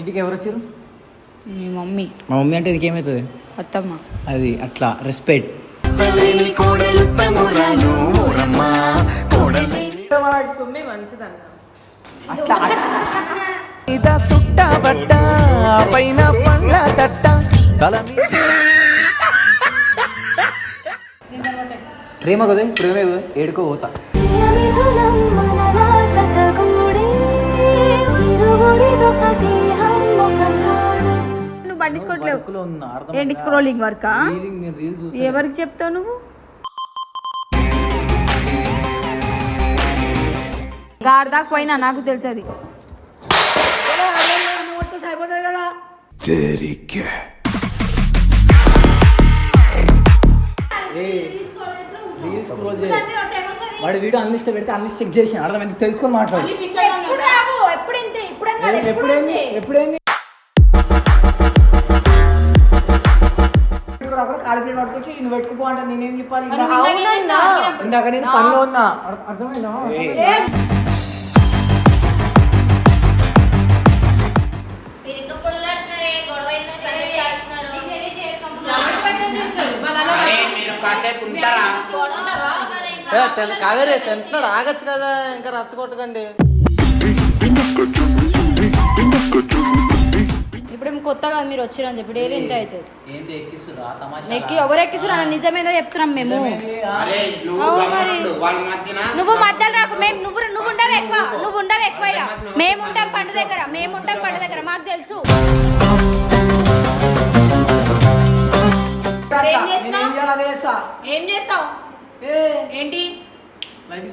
ఇంటికి ఎవరు వచ్చారు మీ మమ్మీ. మా మమ్మీ అంటే నీకేమవుతుంది అత్తమ్మ. అది అట్లా రెస్పెక్ట్ సుమ్మి మంచిదన్న. ప్రేమ కదా ప్రేమే కదా ఏడుకో పోతా. పట్టించుకోవట్లేవు వర్క్లో ఉన్నా, అర్థం ఏంటి స్క్రోలింగ్ వర్కా. ఎవరికి చెప్తావు నువ్వు? గారి దాకా పోయినా నాకు తెలుసు అది ఏయ్, రీల్స్ స్క్రోల్ చేయి. వాడి వీడియో అన్లిస్ట్ పెడితే అన్లిస్ట్ చెక్ చేసి అర్థమైంది? తెలుసుకొని మాట్లాడు. ఎప్పుడైంది? ప్లేట్ పట్టుకొచ్చి నువ్వు పెట్టుకుపో అంటే నేనేం చెప్పాలి ఇందాక నేను పనిలో ఉన్నా అర్థ- అర్థమైందా మీరు కాసేపు ఉంటారా కావేరే తింటున్నాడు ఆగచ్చు కదా ఇంకా రచ్చగొట్టకండి ఇప్పుడు ఏం కొత్తగా మీరు వచ్చిరని చెప్పి డైలీ ఇంత అవుతుంది. ఏంటి? ఎక్కిస్తురా తమాషా ఎక్కి ఎవరు ఎక్కిస్తున్నా నిజమేదో చెప్తున్నాం మేము. అరే నువ్వు మధ్యలో రాకు. మేము నువ్వు నువ్వు ఉండవు ఎక్కువ. నువ్వు ఉండవు ఎక్కువ. మేము ఉంటాం పండు దగ్గర. మేము ఉంటాం పండు దగ్గర. మాకు తెలుసు. ఏం చేస్తావు? ఏంటి? లైట్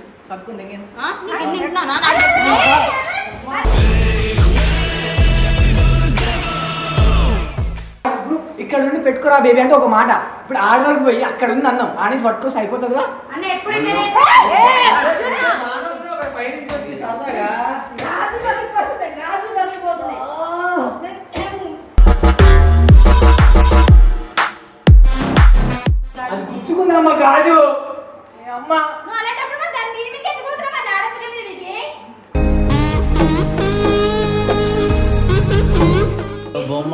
ఇక్కడ నుండి పెట్టుకోరా బేబీ అంటే ఒక మాట. ఇప్పుడు ఆడవరకు పోయి అక్కడ ఉంది అన్నం. ఆడ నుంచి పట్టుకోసి అయిపోతుందిగా. అది గుచ్చుకుందమ్మా కాదు అమ్మ? బొమ్మ.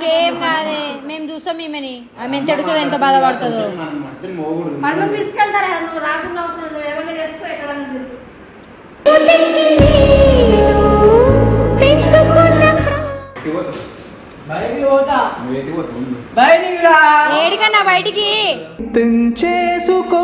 మనకేం కాదే. మేము చూస్తాం ఈమెని. ఆమె ఎంత ఎడుస్తుంది ఎంత బాధపడుతుందో. మన తీసుకెళ్తారా? నువ్వు రాకుండా అవసరం నువ్వు ఎవరిని చేసుకో? ఎక్కడ బయటికి రా. ఏడికన్నా బయటికి. తెంచేసుకోవాలి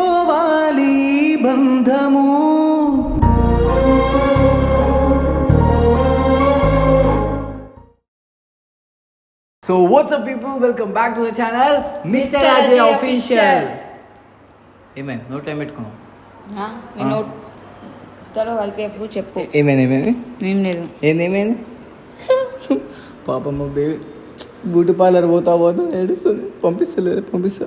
what's up people welcome back to the channel mister Ajay official ఏమైంది నోట్ టైం పెట్టుకున్నాం. నోట్ కలిపి చెప్పు. ఏమైంది ఏమైంది ఏం లేదు. ఏంది ఏమైంది? పాపం మా బేబీ బ్యూటీ పార్లర్ పోతా పోతా ఏడుస్తుంది. పంపిస్తలేదు పంపిస్తా.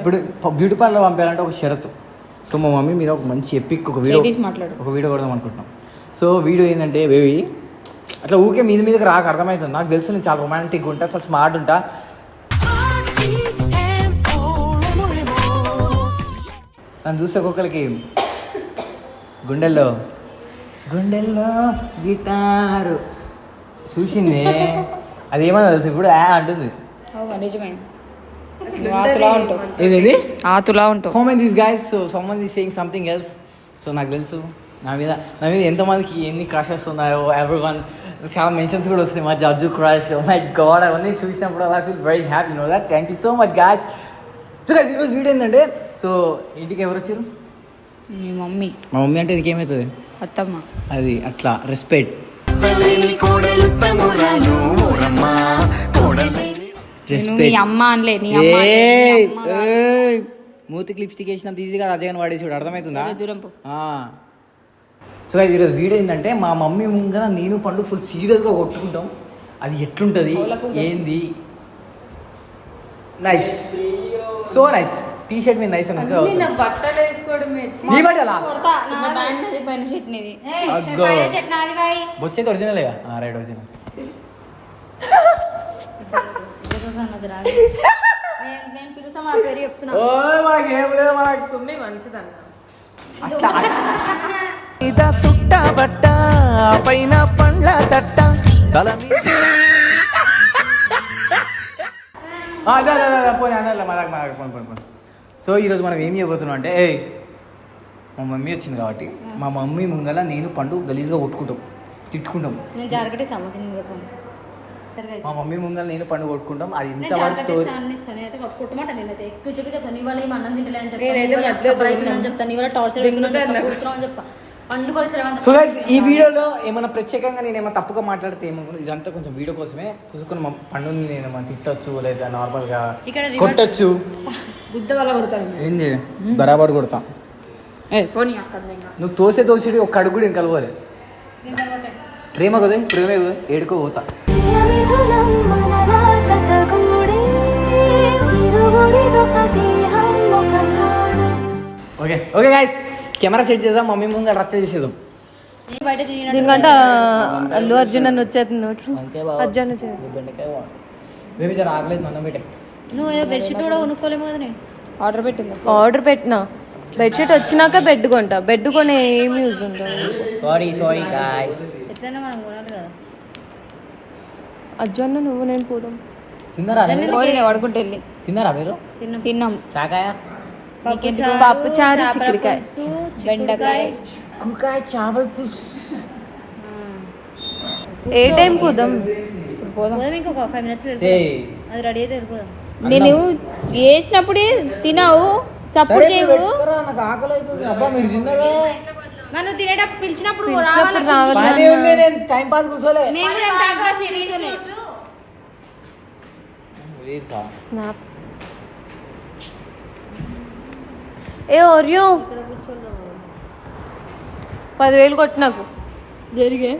ఇప్పుడు బ్యూటీ పార్లర్ పంపించాలంటే ఒక షరతు. సో మా మమ్మీ మీద ఒక మంచి ఎపిక్ ఒక వీడియో. ఒక వీడియో కొడదాం అనుకుంటున్నాం. సో వీడియో ఏంటంటే బేబీ అట్లా ఊకే మీద మీదకి రాక అర్థమవుతుంది. నాకు తెలుసు నేను చాలా రొమాంటిక్ ఉంటా చాలా స్మార్ట్ ఉంటా. నన్ను చూస్తే ఒక్కొక్కరికి గుండెల్లో గుండెల్లో గిటారు. చూసింది? అదేమన్నా తెలుసు? ఇప్పుడు ఆ అంటుంది. నిజమే. నువ్వు ఆతులా ఉంటావు ఏదేది ఆతులా ఉంటావు comment this guys so someone is saying something else so నాకు తెలుసు. నా మీద నా మీద ఎంతమందికి ఎన్ని క్రషెస్ ఉన్నాయో ఎవరి వన్ చాలా మెన్షన్స్ కూడా వస్తాయి మా జడ్జు క్రష్ మై గాడ్ అవన్నీ చూసినప్పుడు అలా feel very happy no that thank you so much guys so ఈరోజు వీడియో ఏంటంటే సో ఇంటికి ఎవరు వచ్చారు? మీ మమ్మీ. మా మమ్మీ అంటే నీకేమవుతుంది అత్తమ్మ. అది అట్లా రెస్పెక్ట్. మూతికి లిప్స్టిక్ వేసినంత ఈజీగా అజయ్ వాడే చూడు అర్థమవుతుందా? దూరం పో. సో guys, ఈరోజు వీడియో ఏంటంటే మా మమ్మీ ముంగన నేను పండు ఫుల్ సీరియస్గా కొట్టుకుంటాం. అది ఎట్లుంటది? ఏంది? Nice so nice T shirt మీద నైస్ అని అన్ని నా బట్టలు వేసుకోవడం వచ్చి నీ బట్టలా? కొడతా, నా ప్యాంట్ నాది, పైన షర్ట్ నీది. ఏయ్, అగ్గో. పైన షర్ట్ నాది బాయ్. వచ్చేది ఒరిజినలేగా రైట్ ఒరిజినల్ మనకి ఏం లేదు మనకి. సుమ్మి మంచిదన్న. అట్లా? మీద సుట్ట బట్ట పైన పండ్ల తట్ట. తల పోనీ అన్నట్లే మా దాకా మా దాకా పోనీ పోనీ పోనీ. సో ఈరోజు మనం ఏం చేయబోతున్నాం అంటే ఏయ్ మా మమ్మీ వచ్చింది కాబట్టి మా మమ్మీ ముంగల నేను పండు గలీజ్గా కొట్టుకుంటాం తిట్టుకుంటాం. మా మమ్మీ ముంగల నేను పండు కొట్టుకుంటాం అది ఇంత వాడి స్టోరీ ఎక్కువ చెక్కి చెప్తాను నీ వల్ల ఏం అన్నం తింటలే అని చెప్తాను. చెప్తాను టార్చర్ చెప్తాను. కొడుతున్నావు అని చెప్తా పండుగ సో గైస్ ఈ వీడియోలో ఏమైనా ప్రత్యేకంగా నేను ఏమైనా తప్పుగా మాట్లాడితే ఏమనుకో ఇదంతా కొంచెం వీడియో కోసమే. పుసుకుని మా పండుని నేను ఏమైనా తిట్టొచ్చు లేదా నార్మల్గా. కొట్టచ్చు. ఏంది? బరాబర్ కొడతాం. నువ్వు తోసే తోసేది ఒక్క అడుగు కూడా కలవాలి. ప్రేమ కదా ప్రేమే కదా ఏడుకో పోతా. ఒక okay okay guys camera set చేద్దాం మమ్మీ ముంగ రచ్చ తిరిగినట్టు దీనికంటే అల్లు అర్జున్ అని వచ్చేది అర్జున్ మందం నువ్వు ఏదో బెడ్షీట్ కూడా కొనుక్కోలేము కదా ఆర్డర్ పెట్టింది? ఆర్డర్ పెట్టిన. బెడ్షీట్ వచ్చినాక బెడ్ కొంటా. బెడ్ కొని ఏమి యూజ్ ఉంటుంది సారీ సారీ గాయస్ ఎట్లైనా మనం కొనాలి కదా. అర్జున్ నువ్వు నేను పోదాం. తిన్నారా? పడుకుంటే వెళ్ళి. తిన్నారా మీరు? తిన్నాం. తిన్నాం కాకాయ పప్పు చారు చిక్కుడుకాయ. బెండకాయ కుకాయ చేపల పులుసు. ఏ టైం పోదాం? పోదాం. ఇంకొక ఫైవ్ మినిట్స్ అది రెడీ అయితే వెళ్ళిపోదాం. నేను వేసినప్పుడే తినావు చప్పుడు చేయవు. నువ్వు తినేటప్పుడు పిలిచినప్పుడు టైం పాస్ కూర్చోలే. స్నాప్ ఏ ఓరియో? పదివేలు కొట్టు నాకు. జరిగే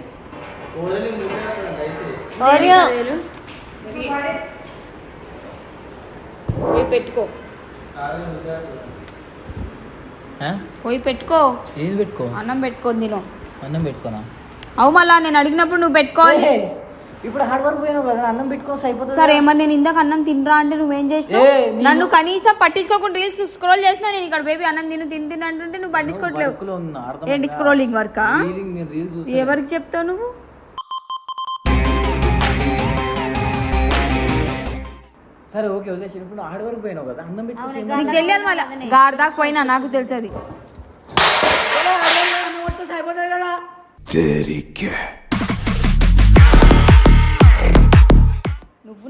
పెట్టుకో. పోయి పెట్టుకో. ఏది పెట్టుకో? అన్నం పెట్టుకొని తిను. అన్నం పెట్టుకోనా? అవు మళ్ళా నేను అడిగినప్పుడు నువ్వు పెట్టుకోవాలి. ఇప్పుడు హార్డ్ వర్క్ పోయినావు కదా అన్నం పెట్టుకోసి అయిపోతుంది సరే మరి నేను ఇందాక అన్నం తినరా అంటే నువ్వేం చేసినావు? నన్ను కనీసం పట్టించుకోకుండా రీల్స్ స్క్రోల్ చేసినా నేను ఇక్కడ బేబీ అన్నం తిను తిని తిని అంటుంటే నువ్వు పట్టించుకోవట్లేవు. ఏంటి? Scrolling work. ఎవరికి చెప్తావు నువ్వు? సరే ఓకే వదిలేసి ఇప్పుడు హార్డ్ వర్క్ పోయినావు కదా అన్నం పెట్టుకోసి నీకు తెలియాలి మళ్ళీ గారి దాకా పోయినా నాకు పెట్టుకోసి అయిపోతుంది కదా?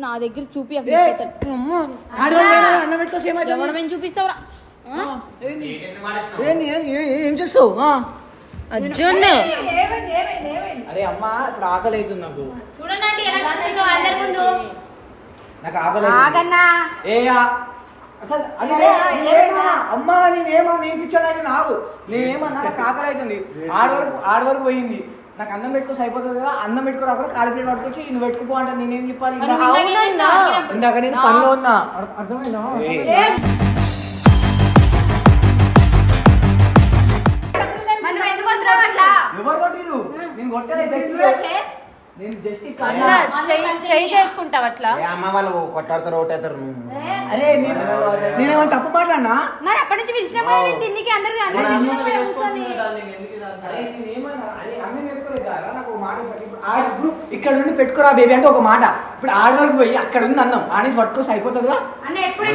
నువ్వు నా దగ్గర చూపి చూపిస్తావురా? ఏంది? ఏ- చేస్తావు? అర్జున్! అరే అమ్మా ఇప్పుడు ఆకలి అవుతుంది నాకు చూడండి అందరి ముందు? నాకు ఆకలి అవుతుంది. ఆగన్నా! ఏ అసలు? అమ్మా నేనేమా? నాకు నేనేమన్నా నాకు ఆకలి అవుతుంది ఆడ వరకు ఆడ వరకు పోయింది. నాకు అన్నం పెట్టుకోసి అయిపోతుంది కదా అన్నం పెట్టుకుని అక్కడ కాలి ప్లేట్ పట్టుకొచ్చి నువ్వు పెట్టుకుపో అంటే నేనేం చెప్పాలి? ఇందాక నేను పనిలో ఉన్నా. అర్థ- అర్థమైందా? మనం ఎందుకు కొడుతున్నావు అట్లా? ఎవరు కొట్టిరు నేను కొట్టలే జస్ట్ నేను జస్ట్ చేసుకుంటావు అట్లా? ఏ అమ్మ వాళ్ళు కొట్టాడతారు ఓటేస్తారు నువ్వు. అరే నేను నేనేమన్నా తప్పు మాట్లాడినా మరి అప్పటి నుంచి అందరికి. ఇప్పుడు ఇక్కడ నుండి పెట్టుకోరా బేబీ అంటే ఒక మాట. ఇప్పుడు ఆడ వరకు పోయి అక్కడ ఉంది అన్నం. ఆడ నుంచి పట్టుకోసి అయిపోతుందిగా? అన్న ఎప్పుడు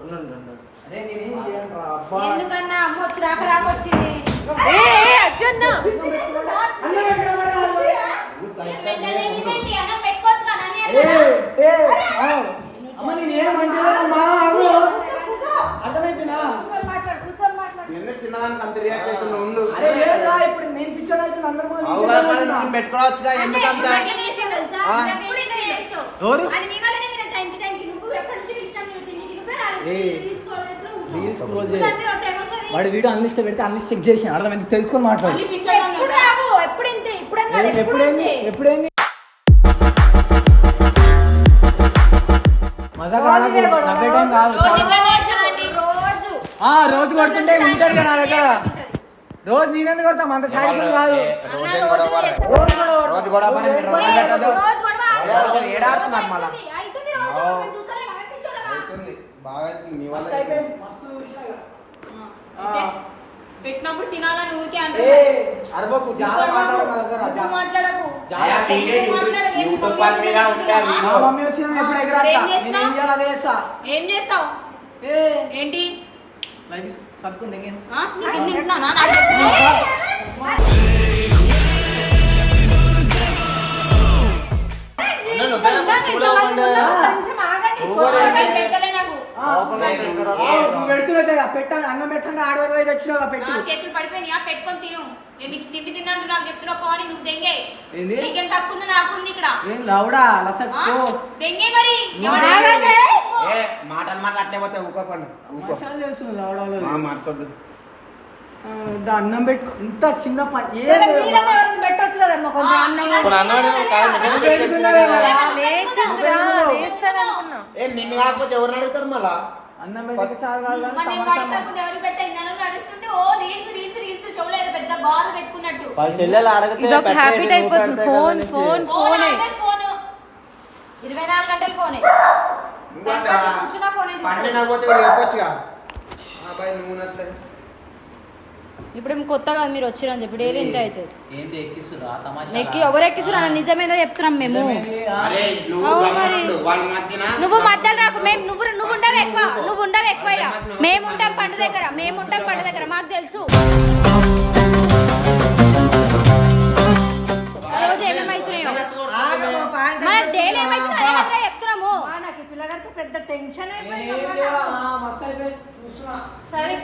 ఉండు, ఉండు, ఉండు. అరే నేనేం చేయను రా, అబ్బా. ఎందుకన్నా? అమ్మ వచ్చి రాక రాక వచ్చింది. ఏ ఏ, అర్జున్. అమ్మ నేనేం మంచిదమ్మా నిన్న చిన్నదానికి అంత రియాక్ట్ అవుతున్నా ఉండు. అరే ఇప్పుడు నేను పిచ్చోడు అందరి పెట్టుకోవచ్చుగా? ఎందుకంత? ఎవరు? వాడి వీడియో అన్లిస్ట్ పెడితే అన్లిస్ట్ చెక్ చేసి అర్థమైంది. తెలుసుకొని మాట్లాడు. రోజు ఆ రోజు కొడుతుంటే ఉంటాడు కదా నా దగ్గర. రోజు నేనెందుకు కొడతాం? అంత సాటిస్ఫై కాదు. రోజు గొడవ ఏడాడుతున్నారు మళ్ళా. బాగా పెట్టినప్పుడు తినాలని ఊరికే ఏ, అంటే అరవకు మాట్లాడకు ఏం చేస్తావు ఏ ఏంటి సర్దుకుంది. నువ్వు కూడా కూరగాయలు పెట్టలే అన్నం పెట్టండి ఆడవారి పోయి తెచ్చినావు పెట్టు. చేతులు పడిపోయినాయా పెట్టుకొని తిను. నేను నీకు తిండి తిన్నాను నాకు చెప్తున్నావు పోని నువ్వు దెంగే? నీకేం తక్కువ ఉంది నాకు ఉంది ఇక్కడ. ఏం లౌడా మరి. మాటలు ఊకోకండి. ఊకో. లౌడాలో మార్చొద్దు అన్నం పెట్టు ఇంత చిన్న పని ఏం పెట్టొచ్చు కదమ్మా కొంచెం అన్నం. నిన్ను కాకపోతే ఎవరిని అడుగుతారు మళ్ళా? అన్నం చాలా కాదు ఫోన్ ఫోన్. ఫోన్ ఇరవై నాలుగు గంటలు ఫోనే. నువ్వు అంటే కాసేపు కూర్చున్నా ఫోనే పండి చూస్తావు. నాకు పోతే చెప్పొచ్చుగా? అబ్బాయి నువ్వు నచ్చలే ఇప్పుడు ఏం కొత్తగా మీరు వచ్చిరని చెప్పి డైలీ ఇంత అవుతుంది. ఎక్కిస్తురా తమాషా ఎక్కి ఎవరు ఎక్కిస్తున్నా నిజమేదో చెప్తున్నాం మేము. అరే నువ్వు అవును మరి. ఉండు. వాళ్ళ మధ్యన నువ్వు మధ్యలో నాకు మేము నువ్వు నువ్వు ఉండవు ఎక్కువ. నువ్వు ఉండవు ఎక్కువ. మేము ఉంటాం పండు దగ్గర. మేము ఉంటాం పండు దగ్గర. మాకు తెలుసు. రోజు ఏమేమవుతున్నాయో మన డైలీ ఏమవుతుందో అదే చెప్తున్నాము. నాకు ఈ పిల్లగారితో పెద్ద టెన్షన్ మస్తు చూస్తున్నా సరే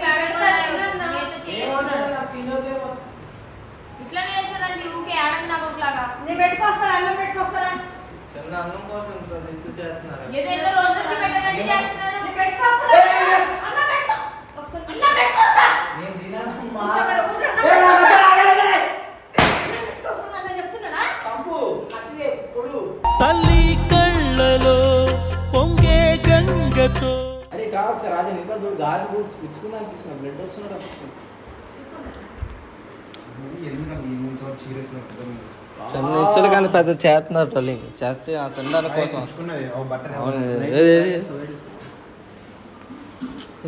చేస్తారండి ఊకే నేను పెట్టుకొస్తాను అన్నం చిన్న అన్నం కోసం చేస్తున్నారు. నుంచి. తల్లి కళ్ళలో పొంగే గంగతో ఒకసారి రాజు ఇంకా చూడు గాజు గుచ్చుకుంది అనిపిస్తుంది బ్లడ్ వస్తున్నట్టు అనిపిస్తుంది. చిన్న ఇసులు కానీ పెద్ద చేస్తున్నారు ట్రోలింగ్ చేస్తే ఆ తినడానికి కోసం?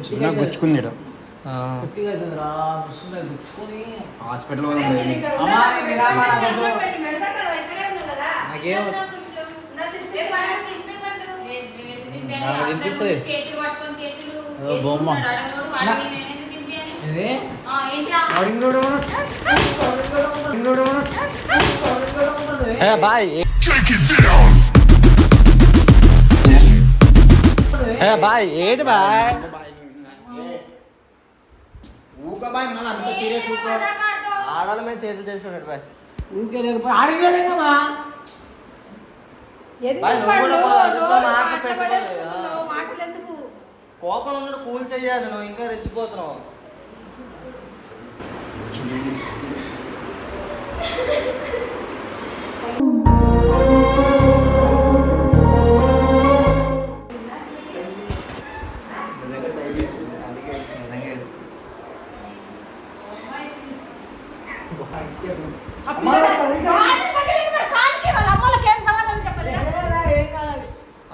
చిన్న గుచ్చుకుంది హాస్పిటల్? నాకు. నాకేం బొమ్మ. బాయ్. బాయ్. ఏంటి బాయ్. ఊక బాయ్ మళ్ళీ అంత సీరియస్ ఊకో ఆడాల మీద చేతులు చేసుకున్నాడు బాయ్. ఊరికే లేకపోతే అడిగాడేందమ్మా బాయ్ నువ్వు కూడా అదుపులో మాట పెట్టుకోలేదు? కోపం ఉన్నట్టు కూల్ చెయ్యాలి నువ్వు ఇంకా రెచ్చిపోతున్నావు.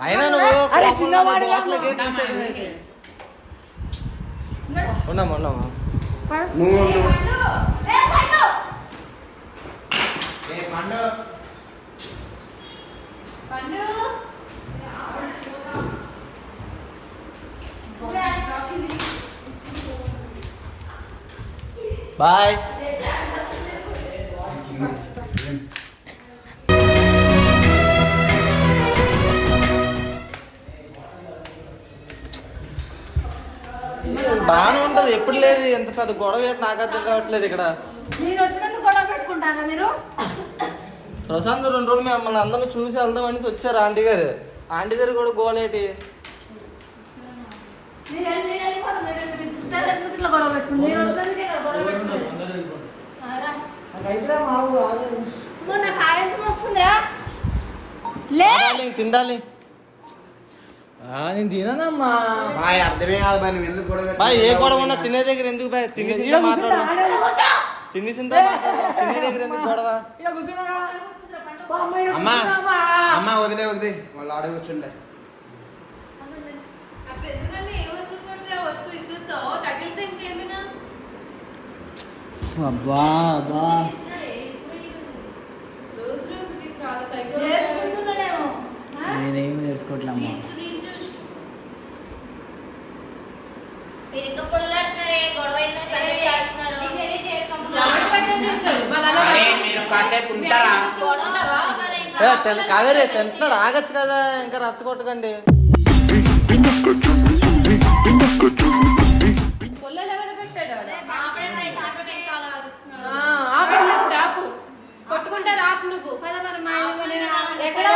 అయినా నువ్వు అరే, తీసేది? ఉన్నామా ఉన్నామా నువ్వు పండు? బాయ్. బాగానే ఉంటది. ఎప్పుడు లేదు. ఎంత పెద్ద గొడవ ఏంటి? నాకు అర్థం కావట్లేదు ఇక్కడ. నేను వచ్చినందుకు గొడవ పెట్టుకుంటారా మీరు? ప్రశాంత్ రెండు రోజులు మిమ్మల్ని అందరిని చూసి వెళ్దాం అనేసి వచ్చారు ఆంటీ గారు. ఆంటీ దగ్గర కూడా గోలేటి తిండాలి. నేను తిననమ్మా బాయ్ అర్థమే కాదు బాయ్ నువ్వు ఎందుకు గొడవ బాయ్ ఏ? గొడవ ఉన్నా తినే దగ్గర ఎందుకు బాయ్? తినేసిందే మాట్లాడదాం తినేసిందే తినే దగ్గర ఎందుకు గొడవ? అమ్మా అమ్మా వదిలే వదిలే. వాళ్ళు ఆడ కూర్చుండే. అబ్బా మీరు కాసేపు ఉంటారా? తిన- కావేరి తింటున్నాడు ఆగచ్చు కదా ఇంకా రచ్చగొట్టకండి కొట్టుకుంటా రాపు నువ్వు. పద మరి మా ఎక్కడ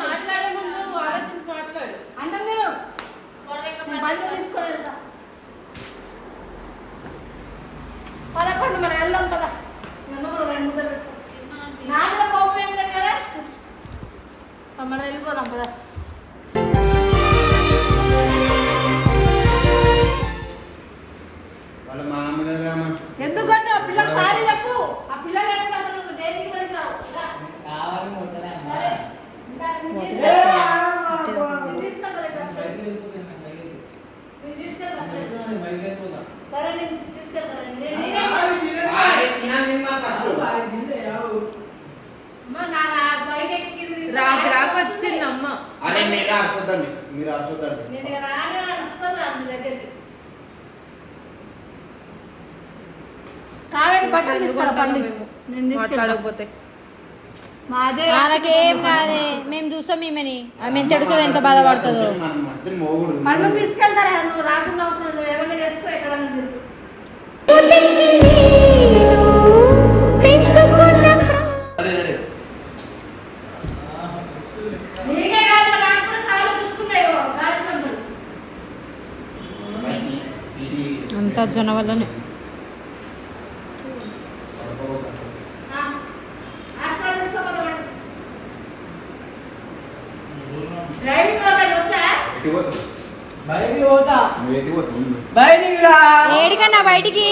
మాట్లాడే ముందు ఆలోచించి మాట్లాడు. అన్నం తిను. నేను పంచ తీసుకొని వెళ్తా. పద పండు మనం వెళ్దాం పద కూడా రెండు ముద్దలు. నాకు కోపం ఏం లేదు కదా మనం వెళ్ళిపోదాం పద రాకు రాకు వచ్చింది అమ్మ అరే మీరు అరచొద్దండి మీరు అరచొద్దండి నేను ఇక రానే వస్తాను రా నీ దగ్గరికి. కావేరి బట్టలు తీసుకురా పండి. నేను తీసుకెళ్తా మాట్లాడకపోతే. మాదే మనకేం కాదే. మేము చూస్తాం ఈమెని. ఆమె తెలుసు ఎంత బాధపడుతుందో. మన తీసుకెళ్తారా? నువ్వు రాకుండా అవసరం నువ్వు ఎవరిని చేసుకో? ఎక్కడ అంత జన వల్లనే? బయటికి రా. ఏడికన్నా బయటికి?